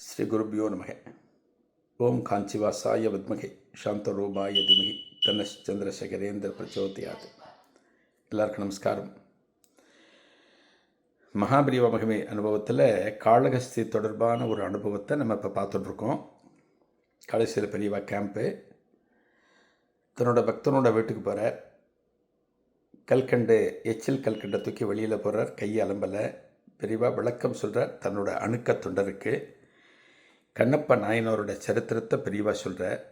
ஸ்ரீ குருபியோ நமக. ஓம் காஞ்சிவாசாய வித்மகே. சாந்தரூபாய திமகி. தனஷ் சந்திரசேகரேந்திர பிரச்சோதியாது. எல்லாருக்கும் நமஸ்காரம். மகாபிரிவ மகிமை அனுபவத்தில் காளகஸ்தி தொடர்பான ஒரு அனுபவத்தை நம்ம இப்போ பார்த்துட்ருக்கோம். கடைசியில் பெரியவா கேம்ப்பு தன்னோட பக்தனோட வீட்டுக்கு போகிறார் கல்கண்டு எச்சில் கல்கண்டை தூக்கி வெளியில் போகிறார் கையை அலம்பலை. பெரியவா விளக்கம் சொல்கிறார் தன்னோட அணுக்க தொண்டருக்கு. கண்ணப்ப நாயனோரோட சரித்திரத்தை பெரியவா சொல்கிறார்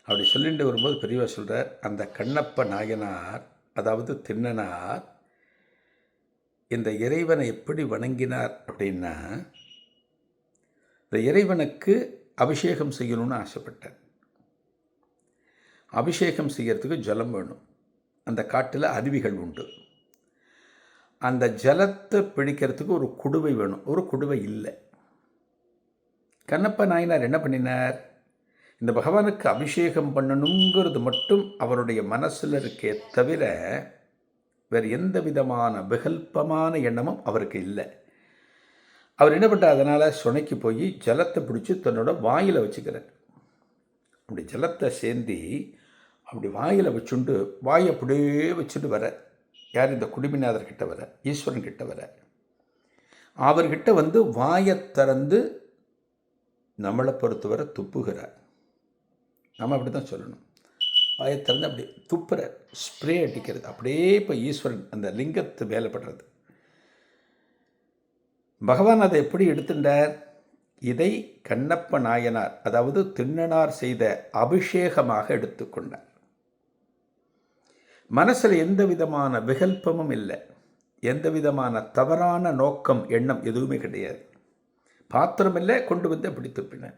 அப்படி சொல்லிட்டு வரும்போது பெரியவா சொல்கிறார் அந்த கண்ணப்ப நாயனார் அதாவது திண்ணனார் இந்த இறைவனை எப்படி வணங்கினார் அப்படின்னா இந்த இறைவனுக்கு அபிஷேகம் செய்யணும்னு ஆசைப்பட்டார். அபிஷேகம் செய்யறதுக்கு ஜலம் வேணும். அந்த காட்டில் அருவிகள் உண்டு. அந்த ஜலத்தை பிடிக்கிறதுக்கு ஒரு குடுவை வேணும். ஒரு குடுவை இல்லை. கண்ணப்ப நாயனார் என்ன பண்ணினார்? இந்த பகவானுக்கு அபிஷேகம் பண்ணணுங்கிறது மட்டும் அவருடைய மனசில் இருக்கே தவிர வேறு எந்த விதமான விகல்பமான எண்ணமும் அவருக்கு இல்லை. அவர் என்ன பண்ணார் அதனால் சுனைக்கு போய் ஜலத்தை பிடிச்சி தன்னோட வாயில் வச்சுக்கிறார். அப்படி ஜலத்தை சேர்ந்தி அப்படி வாயில் வச்சுண்டு வாயை அப்படியே வச்சுட்டு வர. யார் இந்த குடிமிநாதர்கிட்ட வர? ஈஸ்வரன் கிட்ட வர. அவர்கிட்ட வந்து வாயை திறந்து நம்மளை பொறுத்தவரை துப்புகிறார். நம்ம அப்படி தான் சொல்லணும். வாயை திறந்து அப்படி துப்புற ஸ்ப்ரே அடிக்கிறது. அப்படியே இப்போ ஈஸ்வரன் அந்த லிங்கத்து மேலே படுறது பகவான் அதை எப்படி எடுத்துட்டார்? இதை கண்ணப்ப நாயனார் அதாவது திண்ணனார் செய்த அபிஷேகமாக எடுத்துக்கொண்டார் மனசில் எந்த விதமான விகல்பமும் இல்லை. எந்த விதமான தவறான நோக்கம் எண்ணம் எதுவுமே கிடையாது. பாத்திரமில்லை கொண்டு வந்து அப்படி துப்பினார்.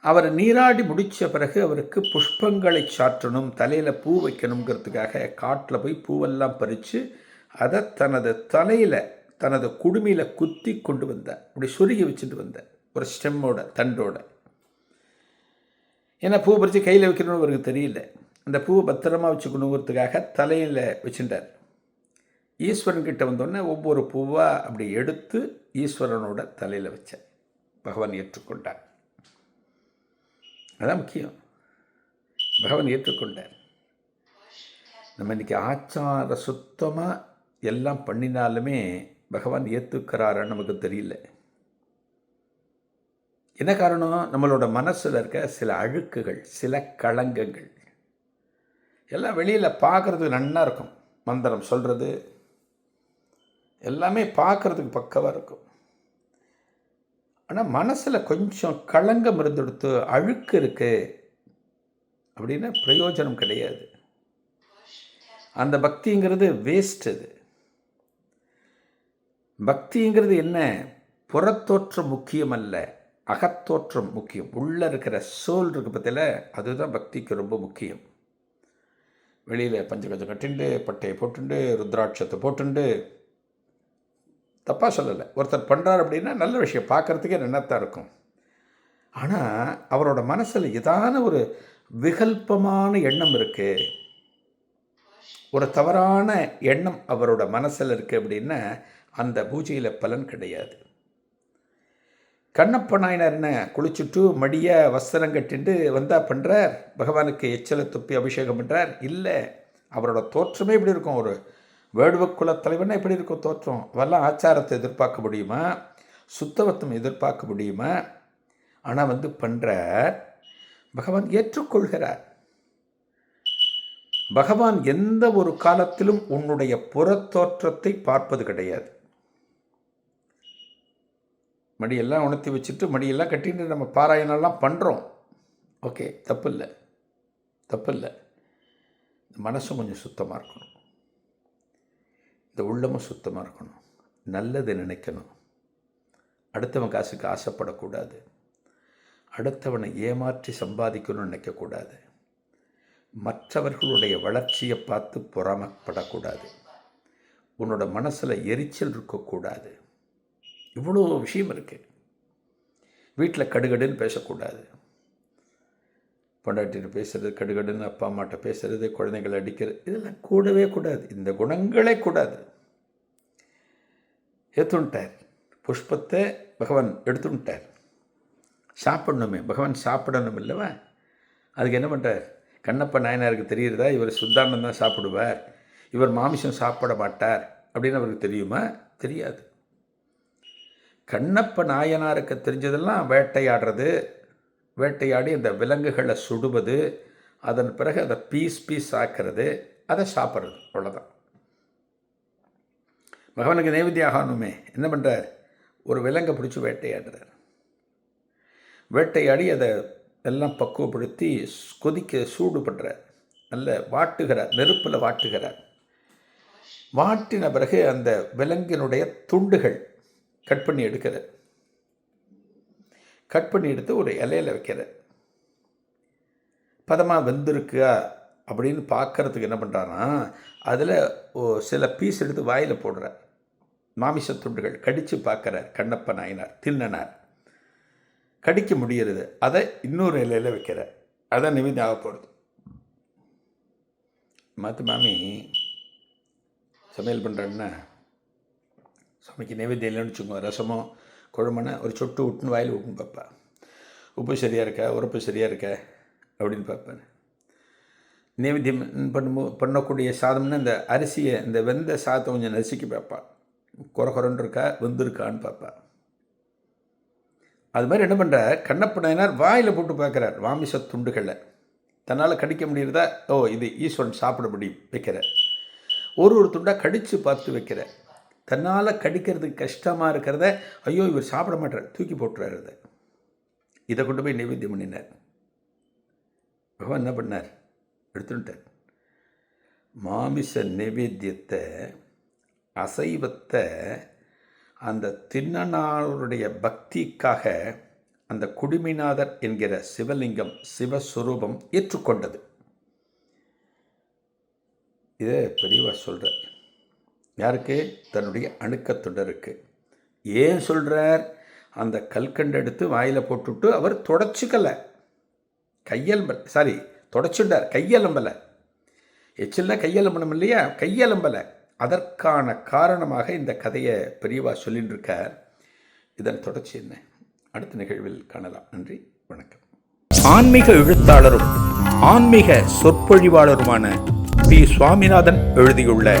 அவர் நீராடி முடித்த பிறகு அவருக்கு புஷ்பங்களை சாற்றணும் தலையில் பூ வைக்கணுங்கிறதுக்காக காட்டில் போய் பூவெல்லாம் பறித்து அதை தனது தலையில் தனது குடுமையில் குத்தி கொண்டு வந்தார். அப்படி சொருகி வச்சுட்டு வந்தார் ஒரு ஸ்டெம்மோட தண்டோட. ஏன்னா பூ பறித்து கையில் வைக்கணும்னு அவருக்கு தெரியல. அந்த பூவை பத்திரமா வச்சுக்கணுங்கிறதுக்காக தலையில் வச்சுட்டார். ஈஸ்வரன் கிட்ட வந்தோடனே ஒவ்வொரு பூவாக அப்படி எடுத்து ஈஸ்வரனோட தலையில் வச்சேன் பகவான் ஏற்றுக்கொண்டார். அதான் முக்கியம். பகவான் ஏற்றுக்கொண்டார். நம்ம இன்றைக்கி ஆச்சார சுத்தமாக எல்லாம் பண்ணினாலுமே பகவான் ஏற்றுக்கிறாரான்னு நமக்கு தெரியல. என்ன காரணம்? நம்மளோட மனசில் இருக்க சில அழுக்குகள் சில களங்கங்கள். எல்லாம் வெளியில் பார்க்குறதுக்கு நன்னா இருக்கும். மந்திரம் சொல்கிறது எல்லாமே பார்க்குறதுக்கு பக்கவாக இருக்கும். ஆனால் மனசில் கொஞ்சம் களங்கம் இருந்துடுத்து அழுக்கு இருக்குது அப்படின்னா பிரயோஜனம் கிடையாது. அந்த பக்திங்கிறது வேஸ்ட் அது பக்திங்கிறது என்ன? புறத்தோற்றம் முக்கியம் அல்ல அகத்தோற்றம் முக்கியம். உள்ளே இருக்கிற சோல் இருக்கு பற்றியில் அதுதான் பக்திக்கு ரொம்ப முக்கியம். வெளியில் பஞ்சகஜம் கட்டிண்டு பட்டையை போட்டுண்டு ருத்ராட்சத்தை போட்டுண்டு தப்பாக சொல்லலை. ஒருத்தர் பண்ணுறார் அப்படின்னா நல்ல விஷயம். பார்க்குறதுக்கே நன்னத்தான் இருக்கும். ஆனால் அவரோட மனசில் ஏதான ஒரு விகல்பமான எண்ணம் இருக்குது ஒரு தவறான எண்ணம் அவரோட மனசில் இருக்குது அப்படின்னா அந்த பூஜையில் பலன் கிடையாது. கண்ணப்ப நாயனார் என்ன குளிச்சுட்டு மடிய வஸ்திரம் கட்டிண்டு வந்தால் பண்ணுறார் பகவானுக்கு எச்சலை துப்பி அபிஷேகம் பண்ணுறார் இல்லை அவரோட தோற்றமே இப்படி இருக்கும். ஒரு வேடுவக்குல தலைவனா எப்படி இருக்கும் தோற்றம்? அவெல்லாம் ஆச்சாரத்தை எதிர்பார்க்க முடியுமா? சுத்தவத்தம் எதிர்பார்க்க முடியுமா? ஆனால் வந்து பண்ணுற பகவான் ஏற்றுக்கொள்கிறார். பகவான் எந்த ஒரு காலத்திலும் உன்னுடைய புறத்தோற்றத்தை பார்ப்பது கிடையாது. மடியெல்லாம் உணர்த்தி வச்சுட்டு மடியெல்லாம் கட்டிட்டு நம்ம பாராயணம்லாம் பண்ணுறோம் ஓகே தப்பு இல்லை தப்பு இல்லை மனசும் கொஞ்சம் சுத்தமாக இருக்கணும். இந்த உள்ளமும் சுத்தமாக இருக்கணும். நல்லது நினைக்கணும். அடுத்தவன் காசுக்கு ஆசைப்படக்கூடாது. அடுத்தவனை ஏமாற்றி சம்பாதிக்கணும்னு நினைக்கக்கூடாது. மற்றவர்களுடைய வளர்ச்சியை பார்த்து பொறாமப்படக்கூடாது. உன்னோட மனசில் எரிச்சல் இருக்கக்கூடாது. இவ்வளோ விஷயம் இருக்குது வீட்டில் கடுகடுன்னு பேசக்கூடாது. பொண்டாட்டிட்டு பேசுறது கடுகடுன்னு அப்பா அம்மாட்ட பேசுறது குழந்தைகள் அடிக்கிறது இதெல்லாம் கூடவே கூடாது. இந்த குணங்களே கூடாது. ஏற்றுன்ட்டார் புஷ்பத்தை பகவான் எடுத்துட்டார். சாப்பிடணுமே. பகவான் சாப்பிடணும் இல்லவா? அதுக்கு என்ன பண்ணுறார் கண்ணப்ப நாயனாருக்கு தெரிகிறதா இவர் சுத்தானம் தான் சாப்பிடுவார். இவர் மாமிசம் சாப்பிட மாட்டார். அப்படின்னு அவருக்கு தெரியுமா? தெரியாது. கண்ணப்ப நாயனாருக்கு தெரிஞ்சதெல்லாம் வேட்டையாடுறது வேட்டையாடி அந்த விலங்குகளை சுடுவது அதன் பிறகு அதை பீஸ் பீஸ் ஆக்கிறது அதை சாப்பிட்றது. அவ்வளோதான் பகவானுக்கு நைவேத்தியம் என்ன பண்ணுறார் ஒரு விலங்கை பிடிச்சி வேட்டையாடுறார். வேட்டையாடி அதை எல்லாம் பக்குவப்படுத்தி கொதிக்க சூடு பண்ணுறார் நல்ல வாட்டுகிறார் நெருப்பில் வாட்டுகிறார். வாட்டின பிறகு அந்த விலங்கினுடைய துண்டுகள் கட் பண்ணி எடுக்கிறார். கட் பண்ணி எடுத்து ஒரு இலையில் வைக்கிற. பதமாக வெந்திருக்கா அப்படின்னு பார்க்கறதுக்கு என்ன பண்ணுறான்னா அதில் சில பீஸ் எடுத்து வாயில் போடுறார் மாமிச துண்டுகள் கடித்து பார்க்குறார் கண்ணப்ப நாயனார் தின்னனார் கடிக்க முடியறது அதை இன்னொரு இலையில் வைக்கிறார் அதான் நிமிதி ஆக போகிறது மற்ற மாமி சமையல் பண்ணுறேன்னா சமைக்க நைவேத்தியம் இல்லைன்னு வச்சுக்கோங்க ரசமோ குழம்புனா ஒரு சொட்டு விட்டுன்னு வாயில் விட்டுன்னு பார்ப்பேன் உப்பு சரியாக இருக்கா? உரப்பு சரியாக இருக்கா? அப்படின்னு பார்ப்பேன் நைவேத்தியம் பண்ணும் பண்ணக்கூடிய சாதம்னா இந்த அரிசியை இந்த வெந்த சாதத்தை கொஞ்சம் நசுக்கி பார்ப்பான் குறை குறைன்னு இருக்கா? வெந்திருக்கான்னு பார்ப்பான் அது மாதிரி என்ன பண்ணுறேன் கண்ணப்படையனார் வாயில் போட்டு பார்க்குறார் வாமிச துண்டுகளை. தன்னால் கடிக்க முடியிறதா? ஓ இது ஈஸ்வரன் சாப்பிட முடியும் வைக்கிற ஒரு ஒரு துண்டாக கடித்து பார்த்து வைக்கிறேன் தன்னால் கடிக்கிறதுக்கு கஷ்டமாக இருக்கிறத ஐயோ இவர் சாப்பிட மாட்டார் தூக்கி போட்டுறாரு இதை. கொண்டு போய் நைவேத்தியம் பண்ணினார். பகவான் என்ன பண்ணார்? எடுத்துட்டார் மாமிச நைவேத்தியத்தை அசைவத்தை அந்த தின்னனாருடைய பக்திக்காக அந்த குடிமிநாதர் என்கிற சிவலிங்கம் சிவஸ்வரூபம் ஏற்றுக்கொண்டது. இதை பெரியவா சொல்கிறார் யாருக்கு? தன்னுடைய அணுக்கத்துடருக்கு ஏன் சொல்கிறார் அந்த கல்கண்டு எடுத்து வாயில் போட்டுவிட்டு அவர் தொடச்சிக்கலை. கையெலும்பல் சாரி தொடச்சுட்டார் கையெலும்பலை. எச்சில்னா கையெலும்பணும் இல்லையா? கையெலும்பலை. அதற்கான காரணமாக இந்த கதையை பெரியவா சொல்லின்னு இருக்கார் இதன் தொடர்ச்சி என்ன? அடுத்த நிகழ்வில் காணலாம். நன்றி வணக்கம். ஆன்மீக எழுத்தாளரும் ஆன்மீக சொற்பொழிவாளருமான பி. சுவாமிநாதன் எழுதியுள்ள